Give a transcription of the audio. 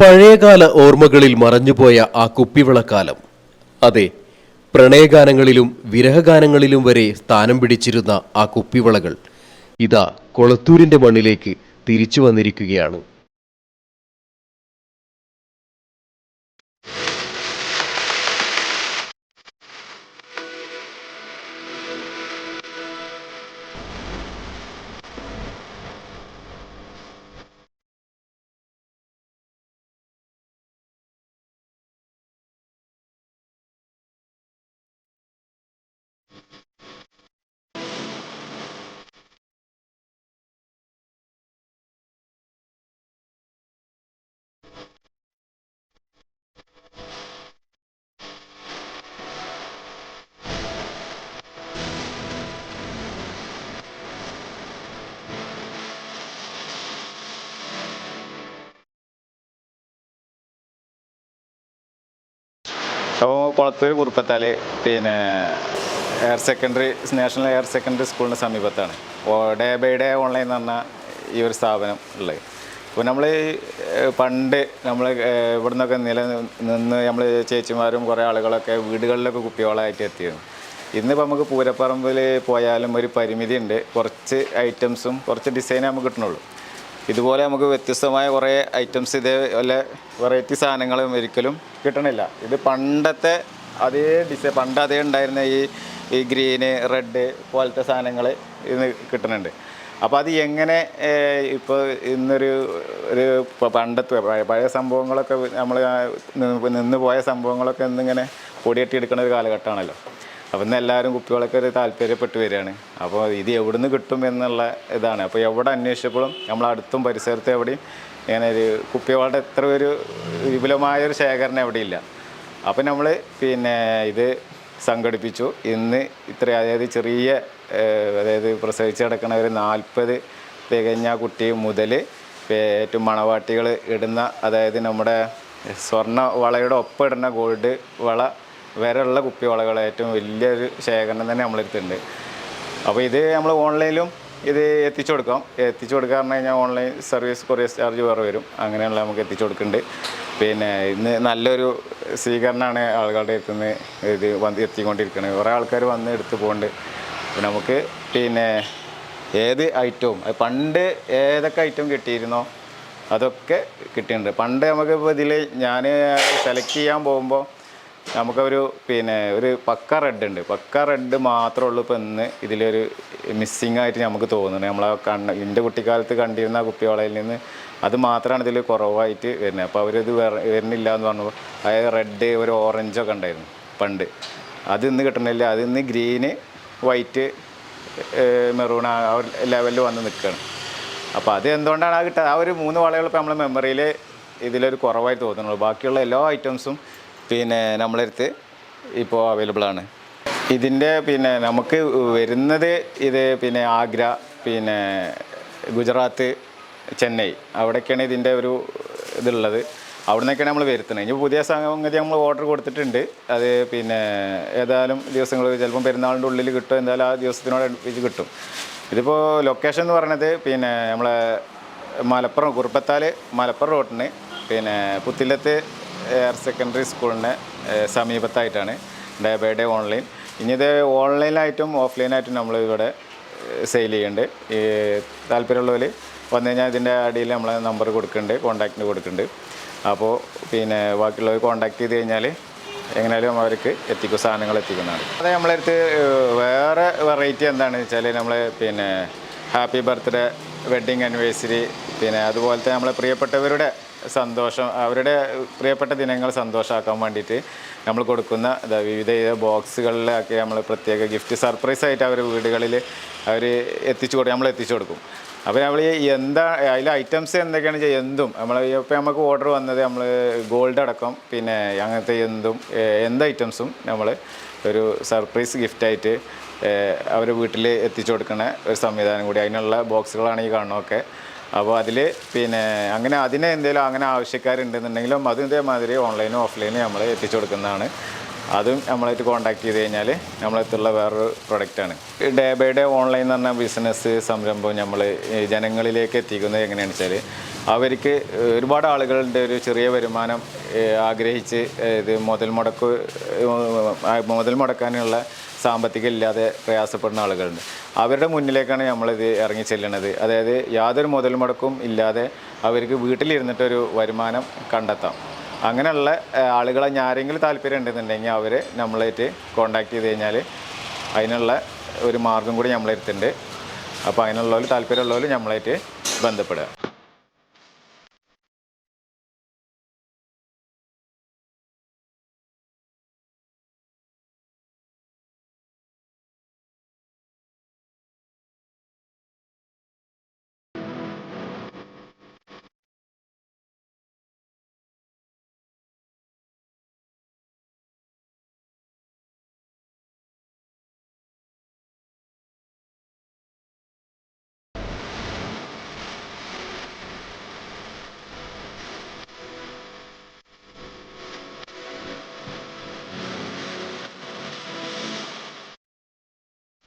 പഴയകാല ഓർമ്മകളിൽ മറഞ്ഞുപോയ ആ കുപ്പിവിളക്കാലം. അതെ പ്രണയഗാനങ്ങളിലും വിരഹഗാനങ്ങളിലും വരെ സ്ഥാനം പിടിച്ചിരുന്ന ആ കുപ്പിവിളകൾ ഇതാ കൊളത്തൂരിന്റെ മണ്ണിലേക്ക് തിരിച്ചു വന്നിരിക്കുകയാണ്. അപ്പോൾ കുളത്തൂർ കുറുപ്പത്താൽ പിന്നെ higher secondary national higher secondary സ്കൂളിന്റെ സമീപത്താണ്. ഡേ ബൈ ഡേ ഓൺലൈൻ എന്ന് പറഞ്ഞ ഈ ഒരു സ്ഥാപനം ഉള്ളത്. അപ്പോൾ നമ്മൾ പണ്ട് നമ്മൾ ഇവിടെ നിന്നൊക്കെ നില നിന്ന് നമ്മൾ ചേച്ചിമാരും കുറേ ആളുകളൊക്കെ വീടുകളിലൊക്കെ കുപ്പിയോളമായിട്ട് എത്തിയിരുന്നു. ഇന്നിപ്പോൾ നമുക്ക് പൂരപ്പറമ്പിൽ പോയാലും ഒരു പരിമിതി ഉണ്ട് കുറച്ച് ഐറ്റംസും കുറച്ച് ഡിസൈനേ നമുക്ക് കിട്ടണുള്ളൂ. ഇതുപോലെ നമുക്ക് വ്യത്യസ്തമായ കുറേ ഐറ്റംസ് ഇതേ വല്ല വെറൈറ്റി സാധനങ്ങളും ഒരിക്കലും കിട്ടണില്ല. ഇത് പണ്ടത്തെ അതേ ഡിസൈൻ പണ്ട് അതേ ഉണ്ടായിരുന്ന ഈ ഈ ഗ്രീന് റെഡ് പോലത്തെ സാധനങ്ങൾ ഇന്ന് കിട്ടുന്നുണ്ട് അപ്പോൾ അത് എങ്ങനെ ഇപ്പോൾ ഇന്നൊരു ഒരു പണ്ടത്തെ പഴയ- സംഭവങ്ങളൊക്കെ നമ്മൾ നിന്ന് പോയ സംഭവങ്ങളൊക്കെ ഇന്നിങ്ങനെ പൊടിയട്ടി എടുക്കുന്ന ഒരു കാലഘട്ടമാണല്ലോ. അപ്പം ഇന്ന് എല്ലാവരും കുപ്പികളൊക്കെ ഒരു താല്പര്യപ്പെട്ട് വരികയാണ്. അപ്പോൾ ഇത് എവിടുന്ന് കിട്ടും എന്നുള്ള ഇതാണ്. അപ്പോൾ എവിടെ അന്വേഷിച്ചപ്പോഴും നമ്മൾ അടുത്തും പരിസരത്തും എവിടെയും ഇങ്ങനെ ഒരു കുപ്പികളുടെ എത്ര ഒരു വിപുലമായ ഒരു ശേഖരണം ഇല്ല അപ്പം നമ്മൾ പിന്നെ ഇത് സംഘടിപ്പിച്ചു. ഇന്ന് ഇത്ര അതായത് ചെറിയ അതായത് പ്രസവിച്ച് കിടക്കുന്ന ഒരു നാൽപ്പത് തികഞ്ഞ കുട്ടി മുതൽ ഏറ്റവും മണവാട്ടികൾ ഇടുന്ന അതായത് നമ്മുടെ സ്വർണ വളയുടെ ഒപ്പം ഇടുന്ന ഗോൾഡ് വള വരെയുള്ള കുപ്പിവളകൾ ഏറ്റവും വലിയൊരു ശേഖരണം തന്നെ നമ്മളെടുത്തുണ്ട് അപ്പോൾ ഇത് നമ്മൾ ഓൺലൈനിലും ഇത് എത്തിച്ചു കൊടുക്കാം. എത്തിച്ചു കൊടുക്കുക പറഞ്ഞു കഴിഞ്ഞാൽ ഓൺലൈൻ സർവീസ് കൊറിയർ ചാർജ് വേറെ വരും. അങ്ങനെയുള്ള നമുക്ക് എത്തിച്ചു കൊടുക്കുന്നുണ്ട്. പിന്നെ ഇന്ന് നല്ലൊരു സ്വീകരണമാണ് ആളുകളുടെ അടുത്ത് നിന്ന് ഇത് വന്ന് എത്തിക്കൊണ്ടിരിക്കുന്നത് കുറേ ആൾക്കാർ വന്ന് എടുത്ത് പോകുന്നുണ്ട് നമുക്ക് പിന്നെ ഏത് ഐറ്റവും പണ്ട് ഏതൊക്കെ ഐറ്റം കിട്ടിയിരുന്നോ അതൊക്കെ കിട്ടിയിട്ടുണ്ട്. പണ്ട് നമുക്ക് ഇപ്പോൾ ഇതിൽ ഞാൻ സെലക്ട് ചെയ്യാൻ പോകുമ്പോൾ നമുക്കൊരു പിന്നെ ഒരു പക്ക റെഡ് ഉണ്ട്. പക്ക റെഡ് മാത്രമേ ഉള്ളൂ ഇപ്പോൾ ഇന്ന് ഇതിലൊരു മിസ്സിങ് ആയിട്ട് നമുക്ക് തോന്നുന്നത് നമ്മളെ കണ്ണ് എന്റെ കുട്ടിക്കാലത്ത് കണ്ടിരുന്ന കുപ്പിവളയിൽ നിന്ന് അത് മാത്രമാണ് ഇതിൽ കുറവായിട്ട് വരുന്നത്. അപ്പോൾ അവരിത് വര- വരുന്നില്ല എന്ന് പറഞ്ഞപ്പോൾ അതായത് റെഡ് ഒരു ഓറഞ്ചൊക്കെ ഉണ്ടായിരുന്നു പണ്ട്. അത് ഇന്ന് കിട്ടണില്ല. അത് ഇന്ന് ഗ്രീന് വൈറ്റ് മെറൂൺ ആ ലെവലിൽ വന്ന് നിൽക്കുകയാണ് അപ്പോൾ അത് എന്തുകൊണ്ടാണ് ആ കിട്ടുക ആ ഒരു മൂന്ന് വളകൾ ഇപ്പോൾ നമ്മളെ മെമ്മറിയിൽ ഇതിലൊരു കുറവായി തോന്നുന്നുള്ളൂ. ബാക്കിയുള്ള എല്ലാ ഐറ്റംസും പിന്നെ നമ്മളെടുത്ത് ഇപ്പോൾ അവൈലബിൾ ആണ്. ഇതിന്റെ പിന്നെ നമുക്ക് വരുന്നത് ഇത് പിന്നെ ആഗ്ര പിന്നെ ഗുജറാത്ത് ചെന്നൈ. അവിടെയൊക്കെയാണ് ഇതിന്റെ ഒരു ഇതുള്ളത്. അവിടെ നിന്നൊക്കെയാണ് നമ്മൾ വരുത്തുന്നത്. ഇനി പുതിയ സംഗതി നമ്മൾ ഓർഡർ കൊടുത്തിട്ടുണ്ട്. അത് പിന്നെ ഏതായാലും ദിവസങ്ങൾ ചിലപ്പം പെരുന്നാളിന്റെ ഉള്ളിൽ കിട്ടും. എന്തായാലും ആ ദിവസത്തിനോട് അടുപ്പിച്ച് കിട്ടും. ഇതിപ്പോൾ ലൊക്കേഷൻ എന്ന് പറയുന്നത് പിന്നെ നമ്മളെ മലപ്പുറം കുറുപ്പത്താൽ മലപ്പുറം റോട്ടിന് പിന്നെ പുത്തില്ലത്ത് ഹയർ സെക്കൻഡറി സ്കൂളിന് സമീപത്തായിട്ടാണ്. ഡേ ബൈ ഡേ ഓൺലൈൻ ഇനി ഇത് ഓൺലൈനായിട്ടും ഓഫ്ലൈനായിട്ടും നമ്മൾ ഇവിടെ സെയിൽ ചെയ്യുന്നുണ്ട് ഈ താല്പര്യമുള്ളവർ വന്നു കഴിഞ്ഞാൽ ഇതിന്റെ അടിയിൽ നമ്മളെ നമ്പർ കൊടുക്കുന്നുണ്ട് കോൺടാക്റ്റിന് കൊടുക്കുന്നുണ്ട് അപ്പോൾ പിന്നെ ബാക്കിയുള്ളവർ കോൺടാക്ട് ചെയ്ത് കഴിഞ്ഞാൽ എങ്ങനെയാലും അവർക്ക് എത്തിക്കും സാധനങ്ങൾ എത്തിക്കുന്നതാണ് അതെ നമ്മളടുത്ത് വേറെ വെറൈറ്റി എന്താണെന്ന് വെച്ചാൽ നമ്മൾ പിന്നെ ഹാപ്പി ബർത്ത്ഡേ വെഡ്ഡിങ് ആനിവേഴ്സറി പിന്നെ അതുപോലത്തെ നമ്മളെ പ്രിയപ്പെട്ടവരുടെ സന്തോഷം അവരുടെ പ്രിയപ്പെട്ട ദിനങ്ങൾ സന്തോഷമാക്കാൻ വേണ്ടിയിട്ട് നമ്മൾ കൊടുക്കുന്ന വിവിധ ബോക്സുകളിലൊക്കെ നമ്മൾ പ്രത്യേക ഗിഫ്റ്റ് സർപ്രൈസ് ആയിട്ട് അവർ വീടുകളിൽ അവർ എത്തിച്ചു കൊടുക്കും നമ്മൾ എത്തിച്ചു കൊടുക്കും. അപ്പോൾ നമ്മൾ എന്താ അതിലെ ഐറ്റംസ് എന്തൊക്കെയാണ് ചെയ്യുക എന്തും. നമ്മൾ ഇപ്പോൾ നമുക്ക് ഓർഡർ വന്നത് നമ്മൾ ഗോൾഡ് അടക്കം പിന്നെ അങ്ങനത്തെ എന്തും എന്ത് ഐറ്റംസും നമ്മൾ ഒരു സർപ്രൈസ് ഗിഫ്റ്റായിട്ട് അവർ വീട്ടിൽ എത്തിച്ചു കൊടുക്കുന്ന ഒരു സംവിധാനം കൂടി. അതിനുള്ള ബോക്സുകളാണ് ഈ കാണുന്നതൊക്കെ. അപ്പോൾ അതിൽ പിന്നെ അങ്ങനെ അതിന് എന്തെങ്കിലും അങ്ങനെ ആവശ്യക്കാരുണ്ടെന്നുണ്ടെങ്കിലും അതും ഇതേമാതിരി ഓൺലൈനും ഓഫ്ലൈനും നമ്മൾ എത്തിച്ചു കൊടുക്കുന്നതാണ്. അതും നമ്മളായിട്ട് കോൺടാക്ട് ചെയ്ത് കഴിഞ്ഞാൽ നമ്മളെത്തുള്ള വേറൊരു പ്രൊഡക്റ്റാണ് ഡേ ബൈ ഡേ ഓൺലൈൻ എന്ന് പറഞ്ഞ ബിസിനസ് സംരംഭം നമ്മൾ ജനങ്ങളിലേക്ക് എത്തിക്കുന്നത് എങ്ങനെയാണെന്ന് വെച്ചാൽ അവർക്ക് ഒരുപാട് ആളുകളുടെ ഒരു ചെറിയ വരുമാനം ആഗ്രഹിച്ച് ഇത് മുതൽ മുടക്ക് മുതൽ മുടക്കാനുള്ള സാമ്പത്തികം ഇല്ലാതെ പ്രയാസപ്പെടുന്ന ആളുകളുണ്ട്. അവരുടെ മുന്നിലേക്കാണ് നമ്മളിത് ഇറങ്ങി ചെല്ലണത് അതായത് യാതൊരു മുതൽ മുടക്കും ഇല്ലാതെ അവർക്ക് വീട്ടിലിരുന്നിട്ടൊരു വരുമാനം കണ്ടെത്താം. അങ്ങനെയുള്ള ആളുകളെ ഇനി ആരെങ്കിലും താല്പര്യം ഉണ്ടെന്നുണ്ടെങ്കിൽ അവർ നമ്മളായിട്ട് കോണ്ടാക്ട് ചെയ്ത് കഴിഞ്ഞാൽ അതിനുള്ള ഒരു മാർഗം കൂടി നമ്മളെടുത്തിട്ടുണ്ട് അപ്പോൾ അതിനുള്ളവർ താല്പര്യമുള്ളവർ നമ്മളായിട്ട് ബന്ധപ്പെടുക.